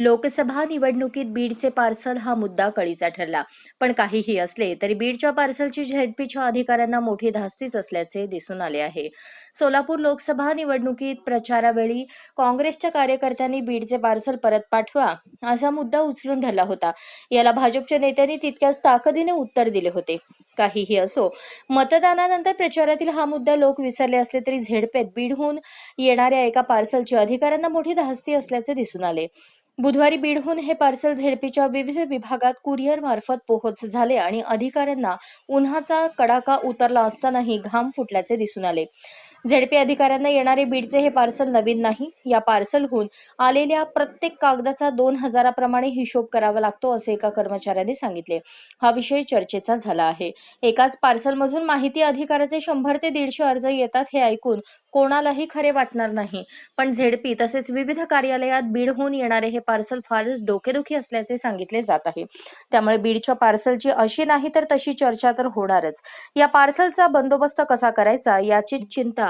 लोकसभा निवडणुकीत बीडचे पार्सल हा मुद्दा कळीचा ठरला. पण काहीही असले तरी बीडच्या पार्सलची झेडपीच्या अधिकाऱ्यांना मोठी धास्तीच असल्याचे दिसून आले आहे. सोलापूर लोकसभा निवडणुकीत प्रचारावेळी काँग्रेसच्या कार्यकर्त्यांनी बीडचे पार्सल परत पाठवा असा मुद्दा उचलून धरला होता. याला भाजपच्या नेत्यांनी तितक्याच ताकदीने उत्तर दिले होते. काहीही असो मतदानानंतर प्रचारातील हा मुद्दा लोक विसरले असले तरी झेडपेत बीडहून येणाऱ्या एका पार्सलची अधिकाऱ्यांना मोठी धास्ती असल्याचे दिसून आले. बुधवारी बीडहून हे पार्सल झेडपीच्या विविध विभागात कुरिअर मार्फत पोहोच झाले आणि अधिकाऱ्यांना उन्हाचा कडाका उतरला असतानाही घाम फुटल्याचे दिसून आले. झेडपी अधिकाऱ्यांना येणारे बीडचे हे पार्सल नवीन नाही. या पार्सलहून आलेल्या प्रत्येक कागदाचा दोन हजाराप्रमाणे हिशोब करावा लागतो असे एका कर्मचाऱ्याने सांगितले. हा विषय चर्चेचा झाला आहे. एकाच पार्सलमधून माहिती अधिकाराचे शंभर ते दीडशे अर्ज येतात हे ऐकून कोणालाही खरे वाटणार नाही. पण झेडपी तसेच विविध कार्यालयात बीडहून येणारे हे पार्सल फारच डोकेदुखी असल्याचे सांगितले जात आहे. त्यामुळे बीडच्या पार्सलची अशी नाही तर तशी चर्चा तर होणारच. या पार्सलचा बंदोबस्त कसा करायचा याची चिंता